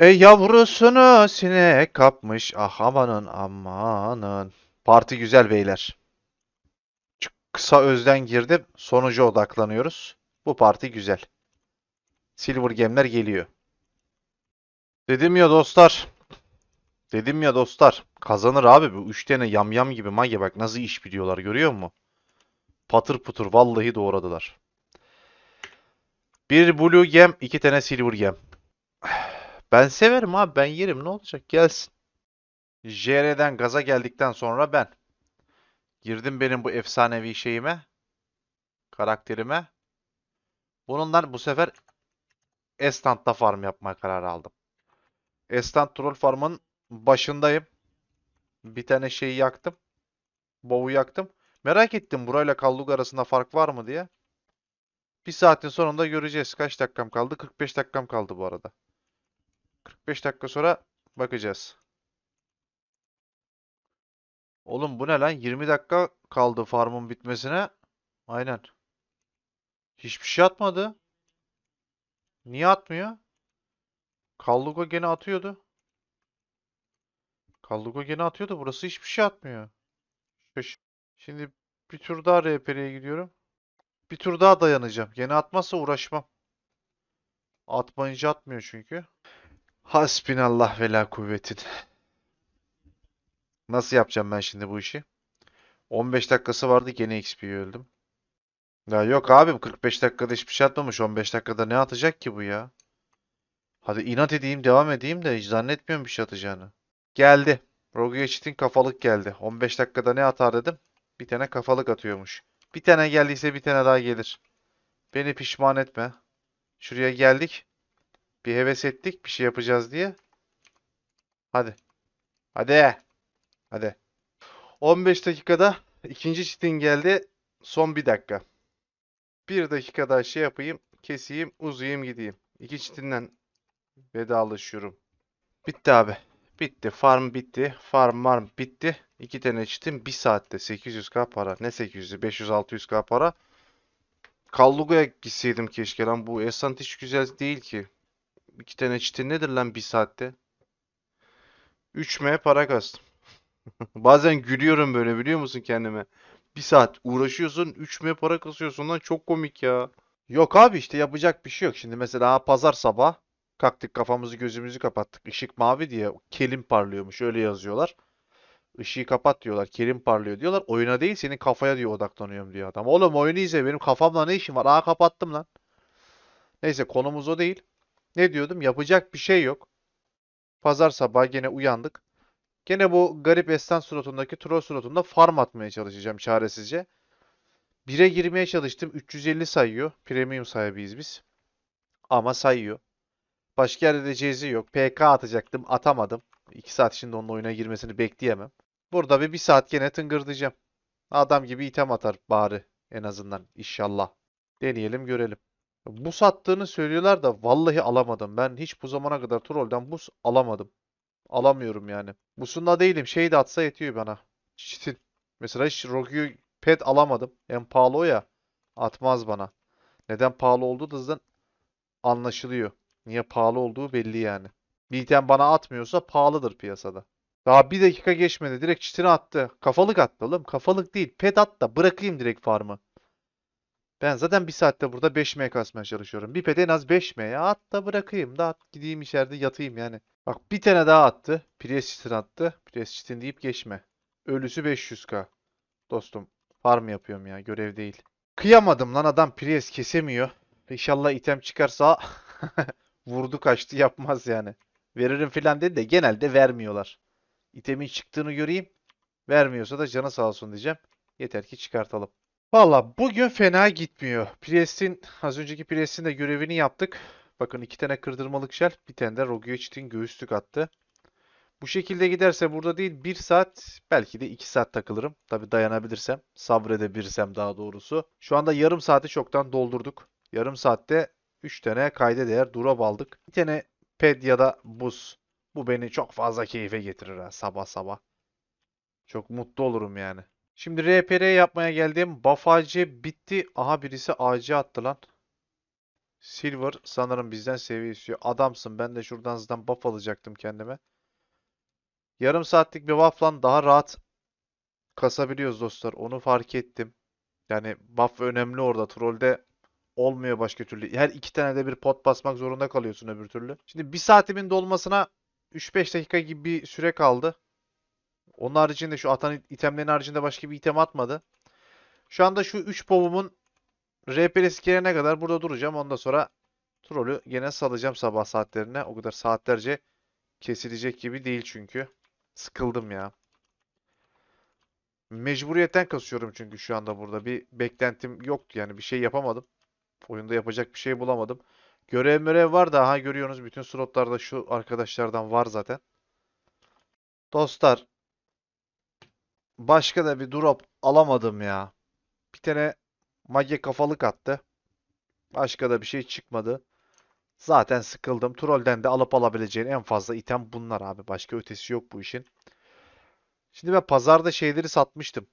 Ey yavrusunu sinek kapmış. Ah amanın amanın. Parti güzel beyler. Çok kısa özden girdim. Sonuca odaklanıyoruz. Bu parti güzel. Silver Game'ler geliyor. Dedim ya dostlar. Dedim ya dostlar. Kazanır abi bu. Üç tane yamyam gibi mage bak nasıl iş biliyorlar görüyor musun? Patır putur vallahi doğradılar. Bir Blue Gem, iki tane Silver Gem. Ben severim abi ben yerim ne olacak gelsin. JR'den gaza geldikten sonra ben. Girdim benim bu efsanevi şeyime. Karakterime. Bununla bu sefer Estant'ta farm yapmaya karar aldım. Estant Troll Farm'ın başındayım. Bir tane şeyi yaktım. Bow'u yaktım. Merak ettim burayla Kallug arasında fark var mı diye. Bir saatin sonunda göreceğiz. Kaç dakikam kaldı? 45 dakikam kaldı bu arada. 45 dakika sonra bakacağız. Oğlum bu ne lan? 20 dakika kaldı farmın bitmesine. Aynen. Hiçbir şey atmadı. Niye atmıyor? Kallugo gene atıyordu. Kallugo gene atıyordu. Burası hiçbir şey atmıyor. Şimdi bir tur daha RP'ye gidiyorum. Bir tur daha dayanacağım. Gene atmazsa uğraşmam. Atmayınca atmıyor çünkü. Hasbinallah ve la kuvvetin. Nasıl yapacağım ben şimdi bu işi? 15 dakikası vardı gene XP'ye öldüm. Ya yok abim 45 dakikada hiçbir şey atmamış. 15 dakikada ne atacak ki bu ya? Hadi inat edeyim devam edeyim de hiç zannetmiyorum bir şey atacağını. Geldi. Rogue Geçit'in kafalık geldi. 15 dakikada ne atar dedim. Bir tane kafalık atıyormuş. Bir tane geldiyse bir tane daha gelir. Beni pişman etme. Şuraya geldik. Bir heves ettik bir şey yapacağız diye. Hadi. Hadi. Hadi. 15 dakikada ikinci çitin geldi. Son bir dakika. Bir dakika daha şey yapayım. Keseyim, uzayayım gideyim. İki çitinden vedalaşıyorum. Bitti abi. Bitti. Farm bitti. Farm farm bitti. İki tane çitim bir saatte 800k para. Ne 800'ü? 500-600k para. Kalluga'ya gitseydim keşke lan. Bu Esant hiç güzel değil ki. İki tane çitin nedir lan bir saatte? 3M para kastım. Bazen gülüyorum böyle biliyor musun kendime? Bir saat uğraşıyorsun 3M para kasıyorsun lan çok komik ya. Yok abi işte yapacak bir şey yok. Şimdi mesela pazar sabah kalktık kafamızı gözümüzü kapattık. Işık mavi diye kelim parlıyormuş öyle yazıyorlar. Işığı kapat diyorlar. Kelim parlıyor diyorlar. Oyuna değil senin kafaya diyor odaklanıyorum diyor adam. Oğlum oyunu izle benim kafamla ne işim var? Aa kapattım lan. Neyse konumuz o değil. Ne diyordum? Yapacak bir şey yok. Pazar sabahı gene uyandık. Gene bu garip Estan suratındaki troll suratında farm atmaya çalışacağım çaresizce. 1'e girmeye çalıştım. 350 sayıyor. Premium sahibiyiz biz. Ama sayıyor. Başka yerde de CZ yok. PK atacaktım. Atamadım. 2 saat içinde onun oyuna girmesini bekleyemem. Burada bir, bir saat gene tıngırdayacağım. Adam gibi item atar bari. En azından. İnşallah. Deneyelim görelim. Bu sattığını söylüyorlar da vallahi alamadım. Ben hiç bu zamana kadar trollden buz alamadım. Alamıyorum yani. Busunda değilim. Şey de atsa yetiyor bana. Çitin. Mesela hiç Rogue'yu pet alamadım. En pahalı o ya. Atmaz bana. Neden pahalı olduğu da zaten anlaşılıyor. Niye pahalı olduğu belli yani. Bir bana atmıyorsa pahalıdır piyasada. Daha bir dakika geçmedi. Direkt çitini attı. Kafalık attı oğlum. Kafalık değil. Pet at da bırakayım direkt farmı. Ben zaten bir saatte burada 5M kasmaya çalışıyorum. Bir pet en az 5M ya. At da bırakayım da at gideyim içeride yatayım yani. Bak bir tane daha attı. Prestige'in attı. Prestige'in deyip geçme. Ölüsü 500k. Dostum farm yapıyorum ya görev değil. Kıyamadım lan adam Priest kesemiyor. İnşallah item çıkarsa vurdu kaçtı yapmaz yani. Veririm filan dedi de genelde vermiyorlar. İtemin çıktığını göreyim. Vermiyorsa da canı sağ olsun diyeceğim. Yeter ki çıkartalım. Valla bugün fena gitmiyor. Priest'in az önceki Priest'in de görevini yaptık. Bakın iki tane kırdırmalık şel, bir tane de Rogue'ye göğüslük attı. Bu şekilde giderse burada değil bir saat belki de iki saat takılırım. Tabi dayanabilirsem, sabredebilirsem daha doğrusu. Şu anda yarım saati çoktan doldurduk. Yarım saatte 3 tane kayda değer drop aldık. Bir tane ped ya da buz. Bu beni çok fazla keyfe getirir ha sabah sabah. Çok mutlu olurum yani. Şimdi RPR yapmaya geldim. Buff AC bitti. Aha birisi AC attı lan. Silver sanırım bizden seviye istiyor. Adamsın. Ben de şuradan zaten buff alacaktım kendime. Yarım saatlik bir buff'la daha rahat kasabiliyoruz dostlar. Onu fark ettim. Yani buff önemli orada. Trollde olmuyor başka türlü. Her iki tane de bir pot basmak zorunda kalıyorsun öbür türlü. Şimdi bir saatimin dolmasına 3-5 dakika gibi bir süre kaldı. Onun haricinde şu atan itemlerin haricinde başka bir item atmadı. Şu anda şu 3 povumun RP'si gelene kadar burada duracağım. Ondan sonra trolü gene salacağım sabah saatlerine. O kadar saatlerce kesilecek gibi değil çünkü. Sıkıldım ya. Mecburiyetten kasıyorum çünkü şu anda burada. Bir beklentim yoktu yani. Bir şey yapamadım. Oyunda yapacak bir şey bulamadım. Görev mörev var da ha görüyorsunuz bütün slotlarda şu arkadaşlardan var zaten. Dostlar başka da bir drop alamadım ya. Bir tane mage kafalık attı. Başka da bir şey çıkmadı. Zaten sıkıldım. Trollden de alıp alabileceğin en fazla item bunlar abi. Başka ötesi yok bu işin. Şimdi ben pazarda şeyleri satmıştım.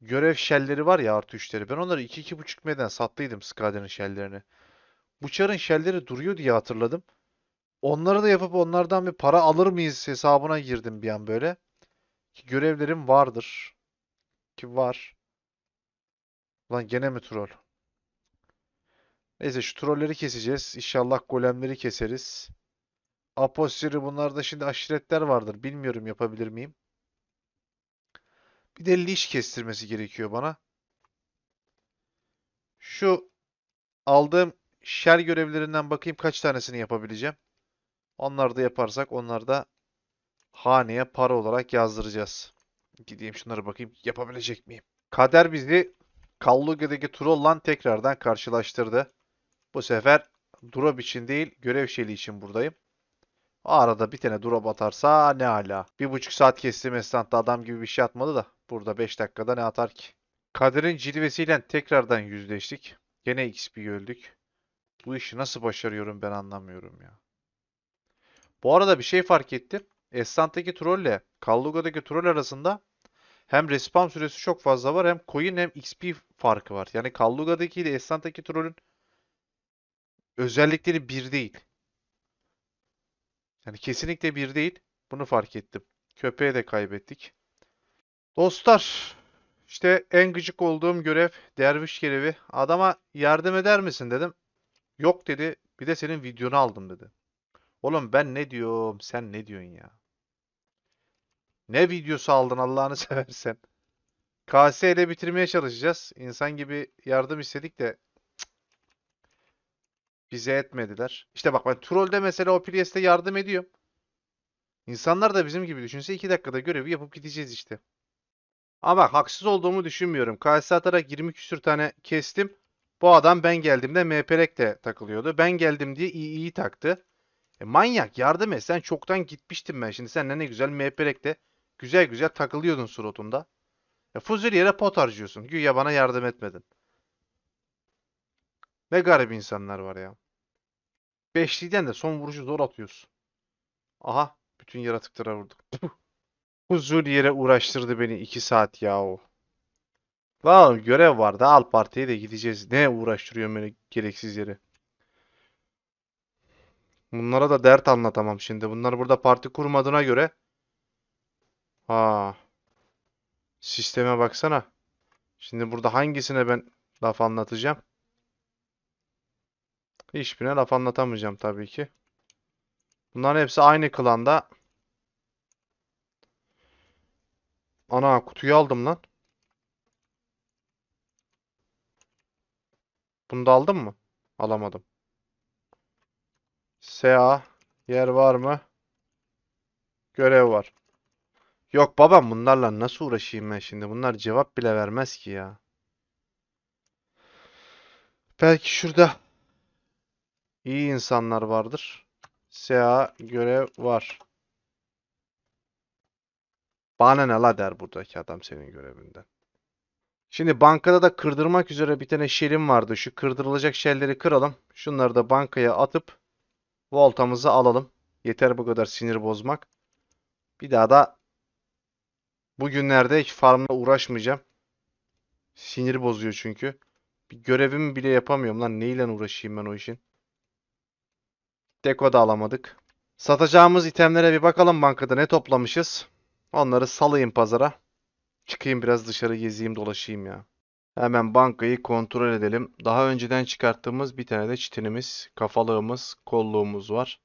Görev shell'leri var ya artı 3'leri. Ben onları 2-2.5 meden sattıydım Skader'in shell'lerini. Bu çarın shell'leri duruyor diye hatırladım. Onları da yapıp onlardan bir para alır mıyız hesabına girdim bir an böyle. Ki görevlerim vardır. Ki var. Lan gene mi troll? Neyse şu trolleri keseceğiz. İnşallah golemleri keseriz. Apostiri bunlarda şimdi aşiretler vardır. Bilmiyorum yapabilir miyim? Bir de leash kestirmesi gerekiyor bana. Şu aldığım shell görevlerinden bakayım kaç tanesini yapabileceğim. Onları da yaparsak onları da haneye para olarak yazdıracağız. Gideyim şunlara bakayım yapabilecek miyim? Kader bizi Kalluga'daki Troll'la tekrardan karşılaştırdı. Bu sefer drop için değil görev şeyli için buradayım. Arada bir tane drop atarsa ne ala. Bir buçuk saat kestim esnafta adam gibi bir şey atmadı da. Burada 5 dakikada ne atar ki? Kader'in cilvesiyle tekrardan yüzleştik. Gene XP öldük. Bu işi nasıl başarıyorum ben anlamıyorum ya. Bu arada bir şey fark ettim. Esnaf'taki troll ile Kalluga'daki troll arasında hem respawn süresi çok fazla var hem coin hem XP farkı var. Yani Kalluga'daki ile Esnaf'taki trollün özellikleri bir değil. Yani kesinlikle bir değil. Bunu fark ettim. Köpeği de kaybettik. Dostlar, işte en gıcık olduğum görev derviş görevi. Adama yardım eder misin dedim. Yok dedi. Bir de senin videonu aldım dedi. Oğlum ben ne diyorum? Sen ne diyorsun ya? Ne videosu aldın Allah'ını seversen? KS ile bitirmeye çalışacağız. İnsan gibi yardım istedik de bize etmediler. İşte bak ben Troll'de mesela o Priest'e yardım ediyorum. İnsanlar da bizim gibi düşünse 2 dakikada görevi yapıp gideceğiz işte. Ama haksız olduğumu düşünmüyorum. KS atarak 20 küsür tane kestim. Bu adam ben geldiğimde MPRek de takılıyordu. Ben geldim diye iyi taktı. E manyak yardım et. Sen çoktan gitmiştin ben. Şimdi sen ne güzel MPRek'te güzel güzel takılıyordun surotunda. Ya fuzul yere pot harcıyorsun. Güya bana yardım etmedin. Ne garip insanlar var ya. Beşliden de son vuruşu zor atıyorsun. Aha. Bütün yaratıklara vurduk. Huzur yere uğraştırdı beni 2 saat yahu. Lan görev vardı. Al partiye de gideceğiz. Ne uğraştırıyor beni gereksiz yere. Bunlara da dert anlatamam şimdi. Bunlar burada parti kurmadığına göre. Ha. Sisteme baksana. Şimdi burada hangisine ben laf anlatacağım? Hiçbirine laf anlatamayacağım tabii ki. Bunların hepsi aynı klanda. Ana kutuyu aldım lan. Bunu da aldım mı? Alamadım. SA yer var mı? Görev var. Yok babam bunlarla nasıl uğraşayım ben şimdi? Bunlar cevap bile vermez ki ya. Belki şurada iyi insanlar vardır. SA görev var. Bana ne la der buradaki adam senin görevinden. Şimdi bankada da kırdırmak üzere bir tane şelim vardı. Şu kırdırılacak şelleri kıralım. Şunları da bankaya atıp voltamızı alalım. Yeter bu kadar sinir bozmak. Bir daha da bugünlerde hiç farmla uğraşmayacağım. Sinir bozuyor çünkü. Bir görevimi bile yapamıyorum lan. Neyle uğraşayım ben o işin? Deko da alamadık. Satacağımız itemlere bir bakalım bankada ne toplamışız. Onları salayım pazara. Çıkayım biraz dışarı gezeyim dolaşayım ya. Hemen bankayı kontrol edelim. Daha önceden çıkarttığımız bir tane de çitinimiz, kafalığımız, kolluğumuz var.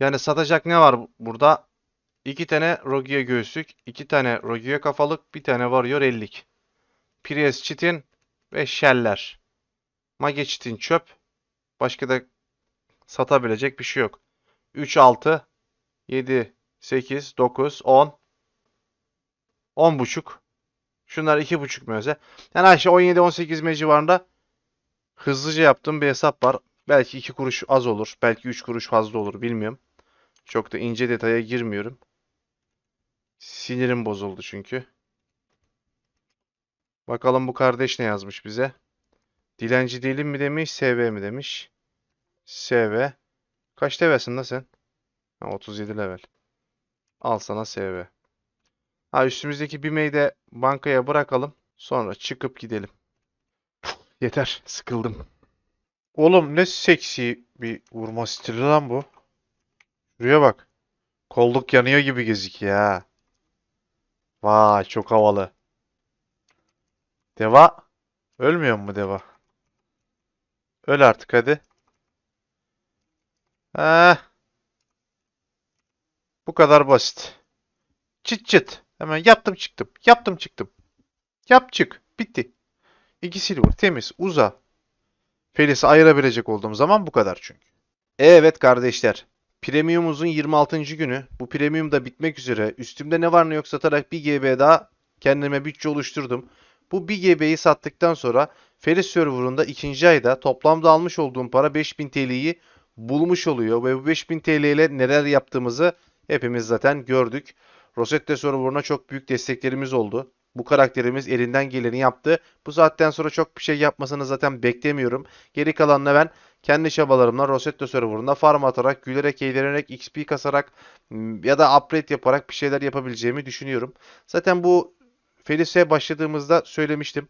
Yani satacak ne var bu- burada? İki tane Rogia göğüslük, iki tane Rogia kafalık, bir tane Warrior 50'lik. Prius çitin ve sheller. Mage çitin çöp. Başka da satabilecek bir şey yok. 3, 6, 7, 8, 9, 10. 10 buçuk. Şunlar 2 buçuk möze. Yani aşağı 17-18 me civarında hızlıca yaptığım bir hesap var. Belki 2 kuruş az olur. Belki 3 kuruş fazla olur. Bilmiyorum. Çok da ince detaya girmiyorum. Sinirim bozuldu çünkü. Bakalım bu kardeş ne yazmış bize. Dilenci değilim mi demiş, SV mi demiş. SV. Kaç levelsin da sen? Ha, 37 level. Al sana SV. Ha üstümüzdeki BİM'eyi de bankaya bırakalım. Sonra çıkıp gidelim. Yeter, sıkıldım. Oğlum ne seksi bir vurma stili lan bu. Şuraya bak. Kolluk yanıyor gibi gözüküyor ha. Vay çok havalı. Deva. Ölmüyor mu Deva? Öl artık hadi. Heh. Bu kadar basit. Çıt çıt. Hemen yaptım çıktım. Yaptım çıktım. Yap çık. Bitti. İki silver. Temiz. Uza. Felis'i ayırabilecek olduğum zaman bu kadar çünkü. Evet kardeşler. Premium'umuzun 26. günü. Bu premium da bitmek üzere. Üstümde ne var ne yok satarak bir GB daha kendime bütçe oluşturdum. Bu 1 GB'yi sattıktan sonra Feris serverında ikinci ayda toplamda almış olduğum para 5000 TL'yi bulmuş oluyor. Ve bu 5000 TL ile neler yaptığımızı hepimiz zaten gördük. Rosette serverına çok büyük desteklerimiz oldu. Bu karakterimiz elinden geleni yaptı. Bu saatten sonra çok bir şey yapmasını zaten beklemiyorum. Geri kalanına ben kendi çabalarımla Rosette serverında farm atarak, gülerek, eğlenerek, XP kasarak m, ya da upgrade yaparak bir şeyler yapabileceğimi düşünüyorum. Zaten bu Felis'e başladığımızda söylemiştim.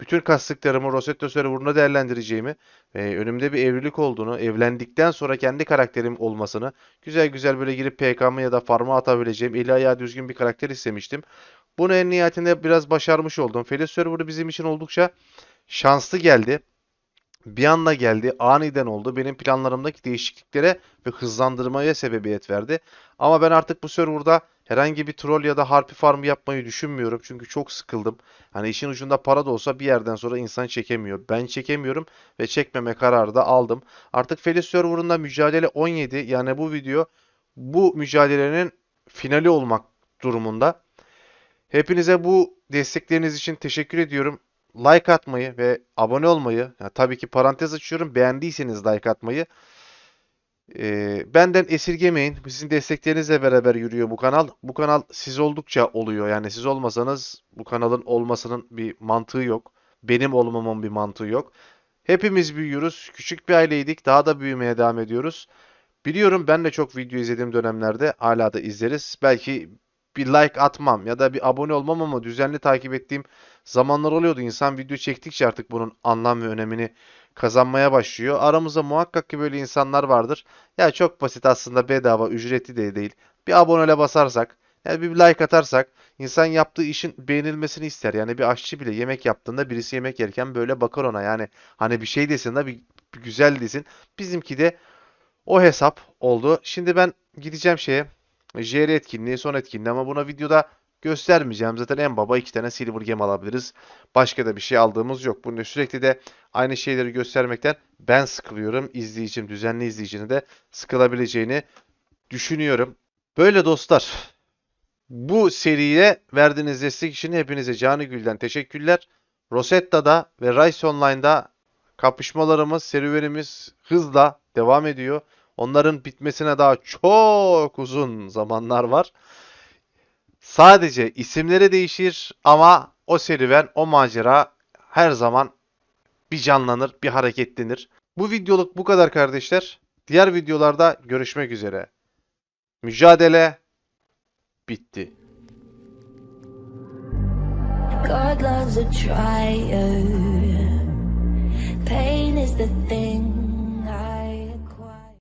Bütün kastıklarımı Rosette serverında değerlendireceğimi ve önümde bir evlilik olduğunu, evlendikten sonra kendi karakterim olmasını, güzel güzel böyle girip PKM ya da farm'a atabileceğim, eli ayağı düzgün bir karakter istemiştim. Bunu en nihayetinde biraz başarmış oldum. Felis serverı bizim için oldukça şanslı geldi. Bir anda geldi, aniden oldu. Benim planlarımdaki değişikliklere ve hızlandırmaya sebebiyet verdi. Ama ben artık bu serverda herhangi bir troll ya da harpi farmı yapmayı düşünmüyorum. Çünkü çok sıkıldım. Hani işin ucunda para da olsa bir yerden sonra insan çekemiyor. Ben çekemiyorum ve çekmeme kararı da aldım. Artık Felis serverında mücadele 17. Yani bu video bu mücadelenin finali olmak durumunda. Hepinize bu destekleriniz için teşekkür ediyorum. Like atmayı ve abone olmayı, ya tabii ki parantez açıyorum, beğendiyseniz like atmayı. Ee, benden esirgemeyin. Sizin desteklerinizle beraber yürüyor bu kanal. Bu kanal siz oldukça oluyor. Yani siz olmasanız bu kanalın olmasının bir mantığı yok. Benim olmamın bir mantığı yok. Hepimiz büyüyoruz. Küçük bir aileydik. Daha da büyümeye devam ediyoruz. Biliyorum ben de çok video izlediğim dönemlerde hala da izleriz. Belki bir like atmam ya da bir abone olmam ama düzenli takip ettiğim zamanlar oluyordu. İnsan video çektikçe artık bunun anlam ve önemini kazanmaya başlıyor. Aramızda muhakkak ki böyle insanlar vardır. Ya çok basit aslında bedava, ücretli de değil. Bir abonele basarsak, yani bir like atarsak insan yaptığı işin beğenilmesini ister. Yani bir aşçı bile yemek yaptığında birisi yemek yerken böyle bakar ona. Yani hani bir şey desin de bir, bir güzel desin. Bizimki de o hesap oldu. Şimdi ben gideceğim şeye. JR etkinliği, son etkinliği ama buna videoda göstermeyeceğim. Zaten en baba iki tane Silver Gem alabiliriz. Başka da bir şey aldığımız yok. Bunu sürekli de aynı şeyleri göstermekten ben sıkılıyorum. İzleyicim, düzenli izleyicinin de sıkılabileceğini düşünüyorum. Böyle dostlar. Bu seriye verdiğiniz destek için hepinize canı gülden teşekkürler. Rosetta'da ve Rise Online'da kapışmalarımız, serüvenimiz hızla devam ediyor. Onların bitmesine daha çok uzun zamanlar var. Sadece isimleri değişir ama o serüven, o macera her zaman bir canlanır, bir hareketlenir. Bu videoluk bu kadar kardeşler. Diğer videolarda görüşmek üzere. Mücadele bitti. God loves a trier. the thing.